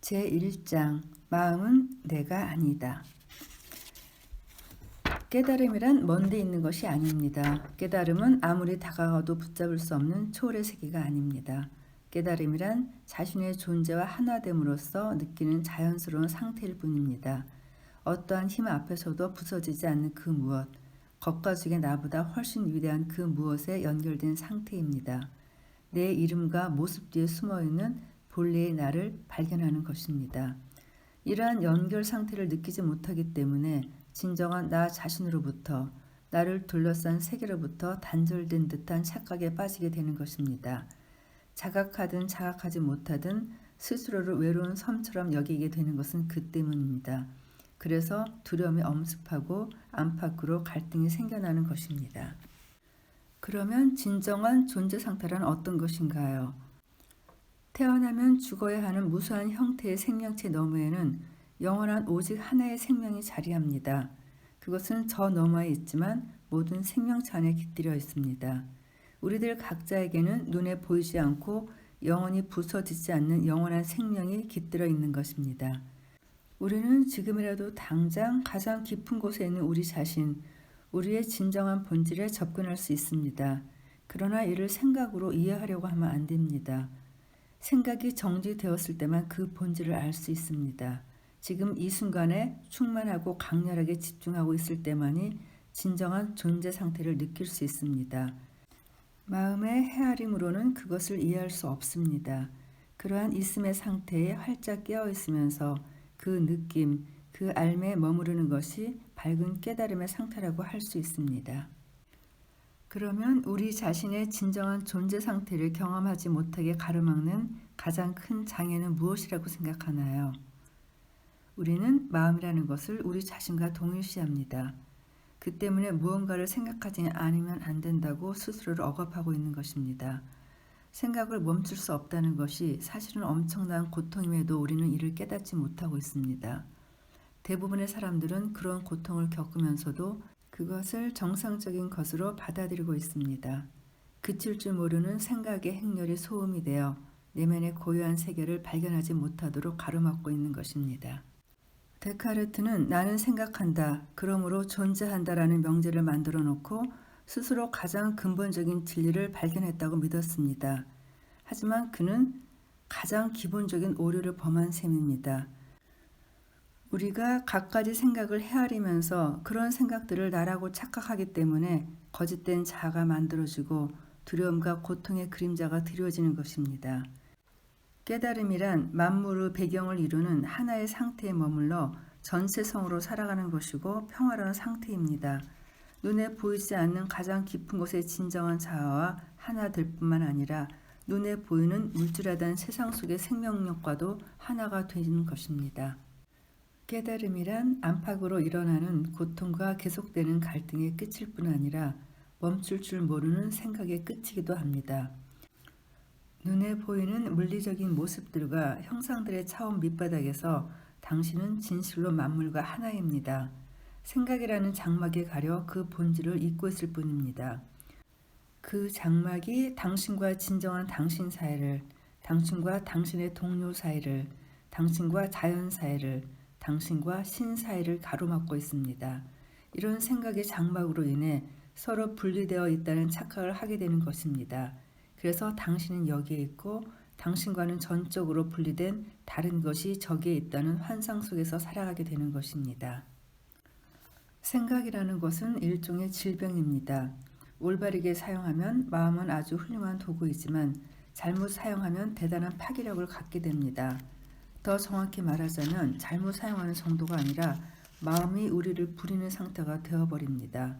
제1장 마음은 내가 아니다. 깨달음이란 먼데 있는 것이 아닙니다. 깨달음은 아무리 다가가도 붙잡을 수 없는 초월의 세계가 아닙니다. 깨달음이란 자신의 존재와 하나됨으로써 느끼는 자연스러운 상태일 뿐입니다. 어떠한 힘 앞에서도 부서지지 않는 그 무엇, 겉과 속의 나보다 훨씬 위대한 그 무엇에 연결된 상태입니다. 내 이름과 모습 뒤에 숨어 있는 본래의 나를 발견하는 것입니다. 이러한 연결 상태를 느끼지 못하기 때문에 진정한 나 자신으로부터 나를 둘러싼 세계로부터 단절된 듯한 착각에 빠지게 되는 것입니다. 자각하든 자각하지 못하든 스스로를 외로운 섬처럼 여기게 되는 것은 그 때문입니다. 그래서 두려움이 엄습하고 안팎으로 갈등이 생겨나는 것입니다. 그러면 진정한 존재 상태란 어떤 것인가요? 태어나면 죽어야 하는 무수한 형태의 생명체 너머에는 영원한 오직 하나의 생명이 자리합니다. 그것은 저 너머에 있지만 모든 생명체 안에 깃들여 있습니다. 우리들 각자에게는 눈에 보이지 않고 영원히 부서지지 않는 영원한 생명이 깃들어 있는 것입니다. 우리는 지금이라도 당장 가장 깊은 곳에 있는 우리 자신, 우리의 진정한 본질에 접근할 수 있습니다. 그러나 이를 생각으로 이해하려고 하면 안 됩니다. 생각이 정지되었을 때만 그 본질을 알 수 있습니다. 지금 이 순간에 충만하고 강렬하게 집중하고 있을 때만이 진정한 존재 상태를 느낄 수 있습니다. 마음의 헤아림으로는 그것을 이해할 수 없습니다. 그러한 있음의 상태에 활짝 깨어 있으면서 그 느낌, 그 알매에 머무르는 것이 밝은 깨달음의 상태라고 할 수 있습니다. 그러면 우리 자신의 진정한 존재 상태를 경험하지 못하게 가로막는 가장 큰 장애는 무엇이라고 생각하나요? 우리는 마음이라는 것을 우리 자신과 동일시합니다. 그 때문에 무언가를 생각하지 않으면 안 된다고 스스로를 억압하고 있는 것입니다. 생각을 멈출 수 없다는 것이 사실은 엄청난 고통임에도 우리는 이를 깨닫지 못하고 있습니다. 대부분의 사람들은 그런 고통을 겪으면서도 그것을 정상적인 것으로 받아들이고 있습니다. 그칠 줄 모르는 생각의 행렬이 소음이 되어 내면의 고요한 세계를 발견하지 못하도록 가로막고 있는 것입니다. 데카르트는 나는 생각한다, 그러므로 존재한다라는 명제를 만들어 놓고 스스로 가장 근본적인 진리를 발견했다고 믿었습니다. 하지만 그는 가장 기본적인 오류를 범한 셈입니다. 우리가 갖가지 생각을 헤아리면서 그런 생각들을 나라고 착각하기 때문에 거짓된 자아가 만들어지고 두려움과 고통의 그림자가 드려지는 것입니다. 깨달음이란 만물의 배경을 이루는 하나의 상태에 머물러 전세성으로 살아가는 것이고 평화로운 상태입니다. 눈에 보이지 않는 가장 깊은 곳의 진정한 자아와 하나 될 뿐만 아니라 눈에 보이는 물질하단 세상 속의 생명력과도 하나가 되는 것입니다. 깨달음이란 안팎으로 일어나는 고통과 계속되는 갈등의 끝일 뿐 아니라 멈출 줄 모르는 생각의 끝이기도 합니다. 눈에 보이는 물리적인 모습들과 형상들의 차원 밑바닥에서 당신은 진실로 만물과 하나입니다. 생각이라는 장막에 가려 그 본질을 잊고 있을 뿐입니다. 그 장막이 당신과 진정한 당신 사이를, 당신과 당신의 동료 사이를, 당신과 자연 사이를, 당신과 신 사이를 가로막고 있습니다. 이런 생각의 장막으로 인해 서로 분리되어 있다는 착각을 하게 되는 것입니다. 그래서 당신은 여기에 있고 당신과는 전적으로 분리된 다른 것이 저기에 있다는 환상 속에서 살아가게 되는 것입니다. 생각이라는 것은 일종의 질병입니다. 올바르게 사용하면 마음은 아주 훌륭한 도구이지만 잘못 사용하면 대단한 파괴력을 갖게 됩니다. 더 정확히 말하자면 잘못 사용하는 정도가 아니라 마음이 우리를 부리는 상태가 되어버립니다.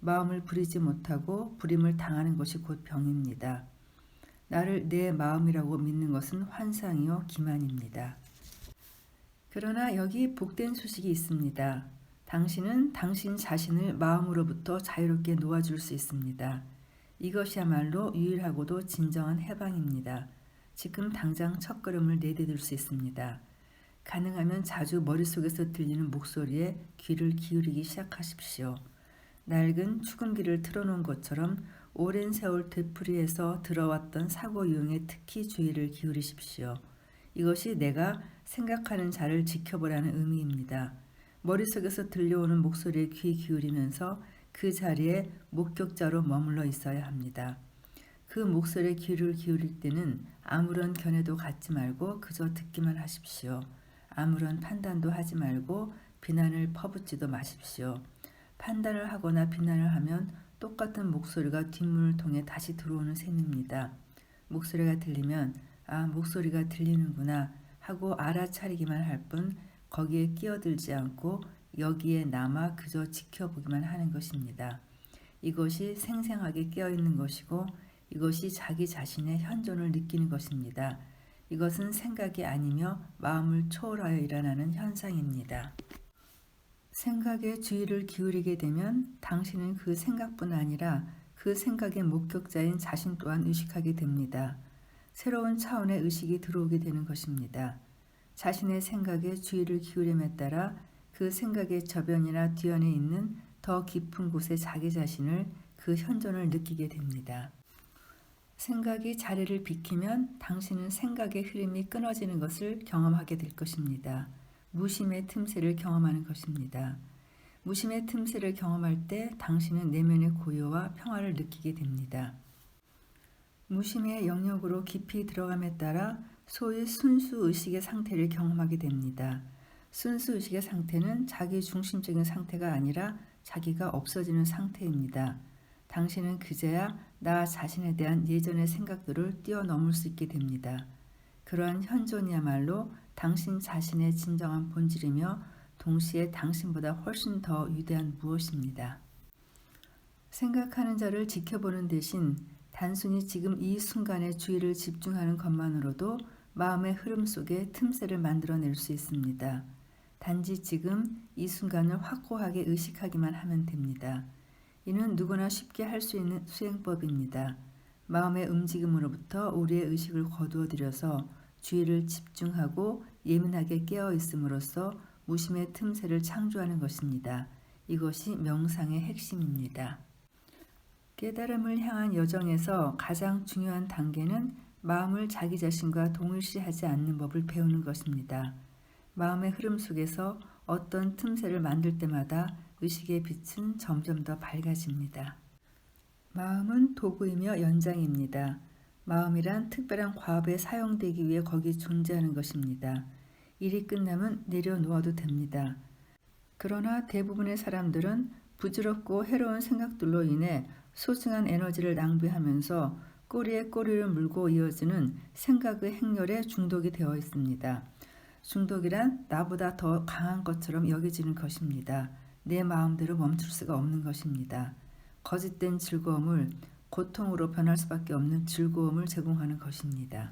마음을 부리지 못하고 부림을 당하는 것이 곧 병입니다. 나를 내 마음이라고 믿는 것은 환상이요 기만입니다. 그러나 여기 복된 소식이 있습니다. 당신은 당신 자신을 마음으로부터 자유롭게 놓아줄 수 있습니다. 이것이야말로 유일하고도 진정한 해방입니다. 지금 당장 첫걸음을 내디딜 수 있습니다. 가능하면 자주 머릿속에서 들리는 목소리에 귀를 기울이기 시작하십시오. 낡은 축음기를 틀어놓은 것처럼 오랜 세월 되풀이해서 들어왔던 사고 유형에 특히 주의를 기울이십시오. 이것이 내가 생각하는 자를 지켜보라는 의미입니다. 머릿속에서 들려오는 목소리에 귀 기울이면서 그 자리에 목격자로 머물러 있어야 합니다. 그 목소리에 귀를 기울일 때는 아무런 견해도 갖지 말고 그저 듣기만 하십시오. 아무런 판단도 하지 말고 비난을 퍼붓지도 마십시오. 판단을 하거나 비난을 하면 똑같은 목소리가 뒷문을 통해 다시 들어오는 셈입니다. 목소리가 들리면 아 목소리가 들리는구나 하고 알아차리기만 할 뿐 거기에 끼어들지 않고 여기에 남아 그저 지켜보기만 하는 것입니다. 이것이 생생하게 깨어있는 것이고 이것이 자기 자신의 현존을 느끼는 것입니다. 이것은 생각이 아니며 마음을 초월하여 일어나는 현상입니다. 생각에 주의를 기울이게 되면 당신은 그 생각뿐 아니라 그 생각의 목격자인 자신 또한 의식하게 됩니다. 새로운 차원의 의식이 들어오게 되는 것입니다. 자신의 생각에 주의를 기울임에 따라 그 생각의 저변이나 뒤안에 있는 더 깊은 곳에 자기 자신을 그 현존을 느끼게 됩니다. 생각이 자리를 비키면 당신은 생각의 흐름이 끊어지는 것을 경험하게 될 것입니다. 무심의 틈새를 경험하는 것입니다. 무심의 틈새를 경험할 때 당신은 내면의 고요와 평화를 느끼게 됩니다. 무심의 영역으로 깊이 들어감에 따라 소위 순수 의식의 상태를 경험하게 됩니다. 순수 의식의 상태는 자기 중심적인 상태가 아니라 자기가 없어지는 상태입니다. 당신은 그제야 나 자신에 대한 예전의 생각들을 뛰어넘을 수 있게 됩니다. 그러한 현존이야말로 당신 자신의 진정한 본질이며 동시에 당신보다 훨씬 더 위대한 무엇입니다. 생각하는 자를 지켜보는 대신 단순히 지금 이 순간에 주의를 집중하는 것만으로도 마음의 흐름 속에 틈새를 만들어낼 수 있습니다. 단지 지금 이 순간을 확고하게 의식하기만 하면 됩니다. 이는 누구나 쉽게 할 수 있는 수행법입니다. 마음의 움직임으로부터 우리의 의식을 거두어 들여서 주의를 집중하고 예민하게 깨어 있음으로써 무심의 틈새를 창조하는 것입니다. 이것이 명상의 핵심입니다. 깨달음을 향한 여정에서 가장 중요한 단계는 마음을 자기 자신과 동일시하지 않는 법을 배우는 것입니다. 마음의 흐름 속에서 어떤 틈새를 만들 때마다 의식의 빛은 점점 더 밝아집니다. 마음은 도구이며 연장입니다. 마음이란 특별한 과업에 사용되기 위해 거기 존재하는 것입니다. 일이 끝나면 내려놓아도 됩니다. 그러나 대부분의 사람들은 부질없고 해로운 생각들로 인해 소중한 에너지를 낭비하면서 꼬리에 꼬리를 물고 이어지는 생각의 행렬에 중독이 되어 있습니다. 중독이란 나보다 더 강한 것처럼 여겨지는 것입니다. 내 마음대로 멈출 수가 없는 것입니다. 거짓된 즐거움을 고통으로 변할 수밖에 없는 즐거움을 제공하는 것입니다.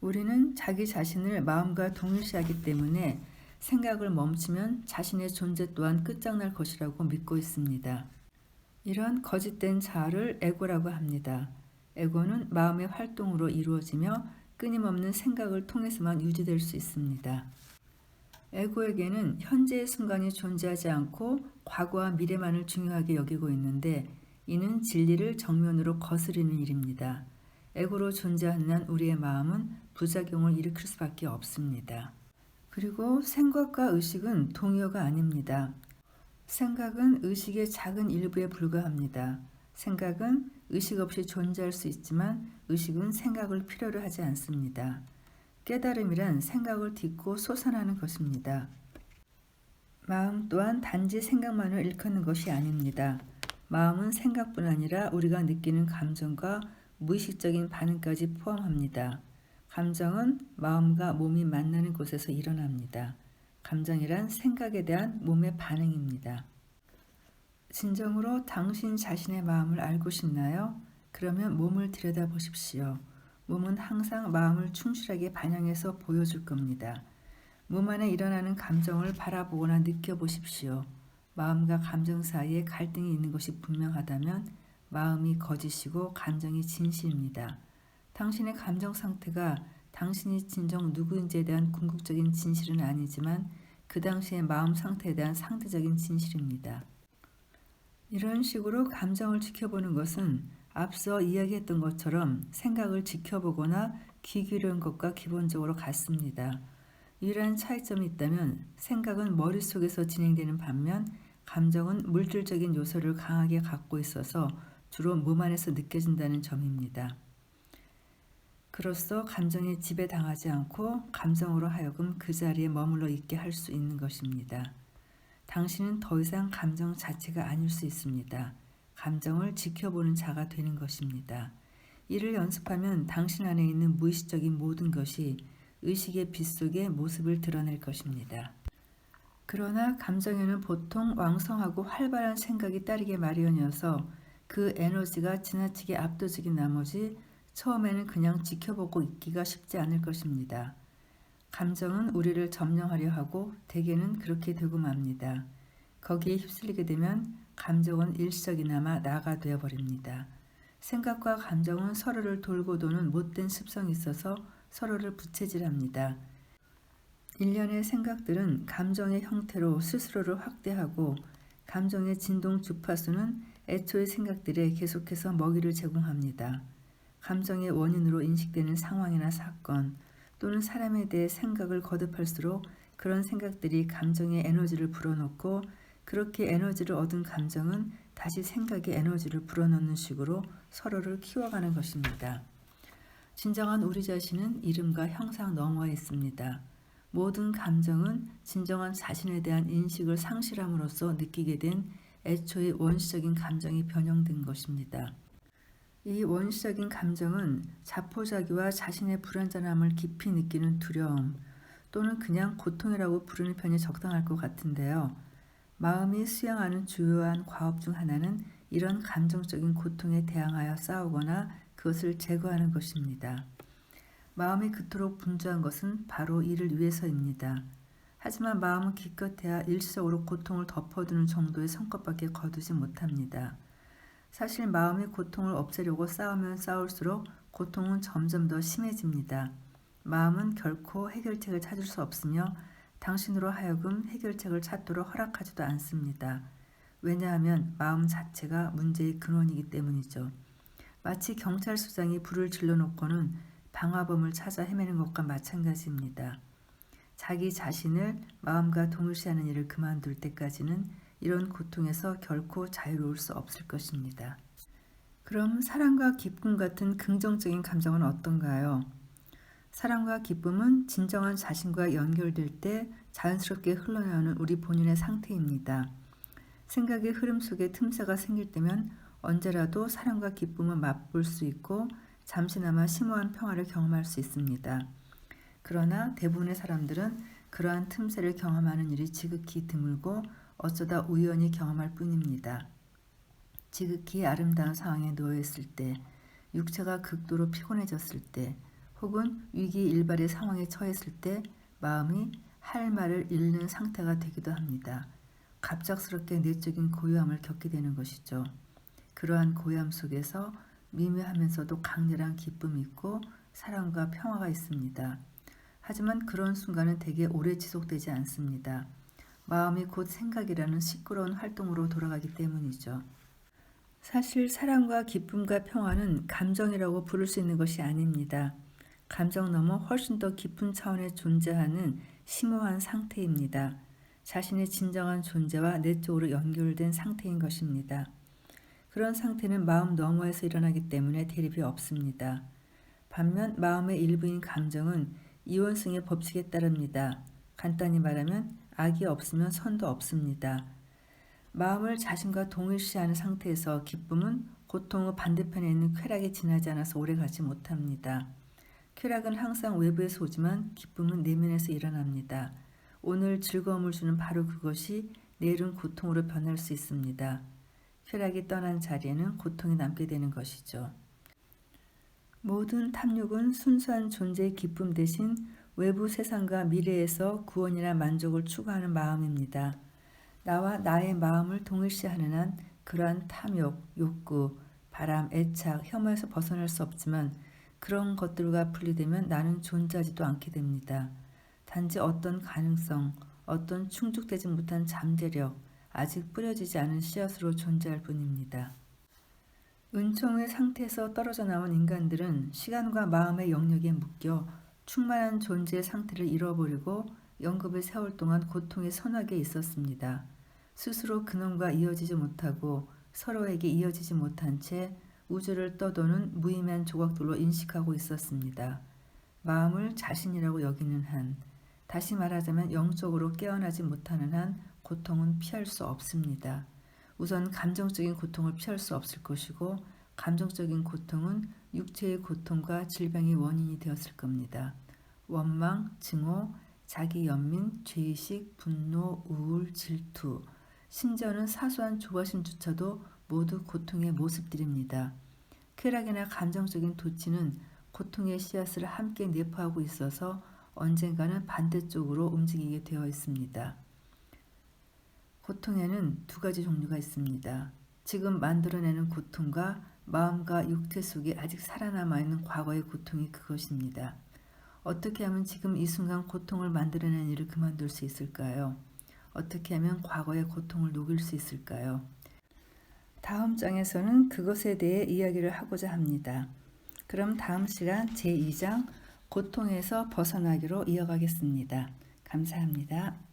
우리는 자기 자신을 마음과 동일시하기 때문에 생각을 멈추면 자신의 존재 또한 끝장날 것이라고 믿고 있습니다. 이런 거짓된 자아를 에고라고 합니다. 에고는 마음의 활동으로 이루어지며 끊임없는 생각을 통해서만 유지될 수 있습니다. 에고에게는 현재의 순간이 존재하지 않고 과거와 미래만을 중요하게 여기고 있는데 이는 진리를 정면으로 거스리는 일입니다. 에고로 존재하는 한 우리의 마음은 부작용을 일으킬 수밖에 없습니다. 그리고 생각과 의식은 동요가 아닙니다. 생각은 의식의 작은 일부에 불과합니다. 생각은 의식 없이 존재할 수 있지만 의식은 생각을 필요로 하지 않습니다. 깨달음이란 생각을 딛고 솟아나는 것입니다. 마음 또한 단지 생각만을 일컫는 것이 아닙니다. 마음은 생각뿐 아니라 우리가 느끼는 감정과 무의식적인 반응까지 포함합니다. 감정은 마음과 몸이 만나는 곳에서 일어납니다. 감정이란 생각에 대한 몸의 반응입니다. 진정으로 당신 자신의 마음을 알고 싶나요? 그러면 몸을 들여다보십시오. 몸은 항상 마음을 충실하게 반영해서 보여줄 겁니다. 몸 안에 일어나는 감정을 바라보거나 느껴보십시오. 마음과 감정 사이에 갈등이 있는 것이 분명하다면 마음이 거짓이고 감정이 진실입니다. 당신의 감정 상태가 당신이 진정 누구인지에 대한 궁극적인 진실은 아니지만 그 당시의 마음 상태에 대한 상대적인 진실입니다. 이런 식으로 감정을 지켜보는 것은 앞서 이야기했던 것처럼 생각을 지켜보거나 귀 기울이는 것과 기본적으로 같습니다. 유일한 차이점이 있다면 생각은 머릿속에서 진행되는 반면 감정은 물질적인 요소를 강하게 갖고 있어서 주로 몸 안에서 느껴진다는 점입니다. 그로써 감정에 지배당하지 않고 감정으로 하여금 그 자리에 머물러 있게 할 수 있는 것입니다. 당신은 더 이상 감정 자체가 아닐 수 있습니다. 감정을 지켜보는 자가 되는 것입니다. 이를 연습하면 당신 안에 있는 무의식적인 모든 것이 의식의 빛 속에 모습을 드러낼 것입니다. 그러나 감정에는 보통 왕성하고 활발한 생각이 따르게 마련이어서 그 에너지가 지나치게 압도적인 나머지 처음에는 그냥 지켜보고 있기가 쉽지 않을 것입니다. 감정은 우리를 점령하려 하고 대개는 그렇게 되고 맙니다. 거기에 휩쓸리게 되면 감정은 일시적이나마 나가 되어 버립니다. 생각과 감정은 서로를 돌고 도는 못된 습성이 있어서 서로를 부채질합니다. 일련의 생각들은 감정의 형태로 스스로를 확대하고 감정의 진동 주파수는 애초의 생각들에 계속해서 먹이를 제공합니다. 감정의 원인으로 인식되는 상황이나 사건 또는 사람에 대해 생각을 거듭할수록 그런 생각들이 감정의 에너지를 불어넣고 그렇게 에너지를 얻은 감정은 다시 생각의 에너지를 불어넣는 식으로 서로를 키워가는 것입니다. 진정한 우리 자신은 이름과 형상 너머에 있습니다. 모든 감정은 진정한 자신에 대한 인식을 상실함으로써 느끼게 된 애초의 원시적인 감정이 변형된 것입니다. 이 원시적인 감정은 자포자기와 자신의 불완전함을 깊이 느끼는 두려움 또는 그냥 고통이라고 부르는 편이 적당할 것 같은데요. 마음이 수행하는 주요한 과업 중 하나는 이런 감정적인 고통에 대항하여 싸우거나 그것을 제거하는 것입니다. 마음이 그토록 분주한 것은 바로 이를 위해서입니다. 하지만 마음은 기껏해야 일시적으로 고통을 덮어두는 정도의 성과밖에 거두지 못합니다. 사실 마음의 고통을 없애려고 싸우면 싸울수록 고통은 점점 더 심해집니다. 마음은 결코 해결책을 찾을 수 없으며 당신으로 하여금 해결책을 찾도록 허락하지도 않습니다. 왜냐하면 마음 자체가 문제의 근원이기 때문이죠. 마치 경찰서장이 불을 질러놓고는 방화범을 찾아 헤매는 것과 마찬가지입니다. 자기 자신을 마음과 동일시하는 일을 그만둘 때까지는 이런 고통에서 결코 자유로울 수 없을 것입니다. 그럼 사랑과 기쁨 같은 긍정적인 감정은 어떤가요? 사랑과 기쁨은 진정한 자신과 연결될 때 자연스럽게 흘러나오는 우리 본인의 상태입니다. 생각의 흐름 속에 틈새가 생길 때면 언제라도 사랑과 기쁨을 맛볼 수 있고 잠시나마 심오한 평화를 경험할 수 있습니다. 그러나 대부분의 사람들은 그러한 틈새를 경험하는 일이 지극히 드물고 어쩌다 우연히 경험할 뿐입니다. 지극히 아름다운 상황에 놓여 있을 때, 육체가 극도로 피곤해졌을 때, 혹은 위기 일발의 상황에 처했을 때 마음이 할 말을 잃는 상태가 되기도 합니다. 갑작스럽게 내적인 고요함을 겪게 되는 것이죠. 그러한 고요함 속에서 미묘하면서도 강렬한 기쁨이 있고 사랑과 평화가 있습니다. 하지만 그런 순간은 대개 오래 지속되지 않습니다. 마음이 곧 생각이라는 시끄러운 활동으로 돌아가기 때문이죠. 사실 사랑과 기쁨과 평화는 감정이라고 부를 수 있는 것이 아닙니다. 감정 넘어 훨씬 더 깊은 차원에 존재하는 심오한 상태입니다. 자신의 진정한 존재와 내적으로 연결된 상태인 것입니다. 그런 상태는 마음 너머에서 일어나기 때문에 대립이 없습니다. 반면 마음의 일부인 감정은 이원성의 법칙에 따릅니다. 간단히 말하면 악이 없으면 선도 없습니다. 마음을 자신과 동일시하는 상태에서 기쁨은 고통의 반대편에 있는 쾌락에 지나지 않아서 오래 가지 못합니다. 쾌락은 항상 외부에서 오지만 기쁨은 내면에서 일어납니다. 오늘 즐거움을 주는 바로 그것이 내일은 고통으로 변할 수 있습니다. 쾌락이 떠난 자리에는 고통이 남게 되는 것이죠. 모든 탐욕은 순수한 존재의 기쁨 대신 외부 세상과 미래에서 구원이나 만족을 추구하는 마음입니다. 나와 나의 마음을 동일시하는 한 그러한 탐욕, 욕구, 바람, 애착, 혐오에서 벗어날 수 없지만 그런 것들과 분리되면 나는 존재하지도 않게 됩니다. 단지 어떤 가능성, 어떤 충족되지 못한 잠재력, 아직 뿌려지지 않은 씨앗으로 존재할 뿐입니다. 은총의 상태에서 떨어져 나온 인간들은 시간과 마음의 영역에 묶여 충만한 존재의 상태를 잃어버리고 영급을 세월 동안 고통의 선악에 있었습니다. 스스로 근원과 이어지지 못하고 서로에게 이어지지 못한 채 우주를 떠도는 무의미한 조각들로 인식하고 있었습니다. 마음을 자신이라고 여기는 한, 다시 말하자면 영적으로 깨어나지 못하는 한 고통은 피할 수 없습니다. 우선 감정적인 고통을 피할 수 없을 것이고 감정적인 고통은 육체의 고통과 질병의 원인이 되었을 겁니다. 원망, 증오, 자기 연민, 죄의식, 분노, 우울, 질투, 심지어는 사소한 조바심조차도 모두 고통의 모습들입니다. 쾌락이나 감정적인 도취는 고통의 씨앗을 함께 내포하고 있어서 언젠가는 반대쪽으로 움직이게 되어 있습니다. 고통에는 두 가지 종류가 있습니다. 지금 만들어내는 고통과 마음과 육체 속에 아직 살아남아 있는 과거의 고통이 그것입니다. 어떻게 하면 지금 이 순간 고통을 만들어낸 일을 그만둘 수 있을까요? 어떻게 하면 과거의 고통을 녹일 수 있을까요? 다음 장에서는 그것에 대해 이야기를 하고자 합니다. 그럼 다음 시간 제2장 고통에서 벗어나기로 이어가겠습니다. 감사합니다.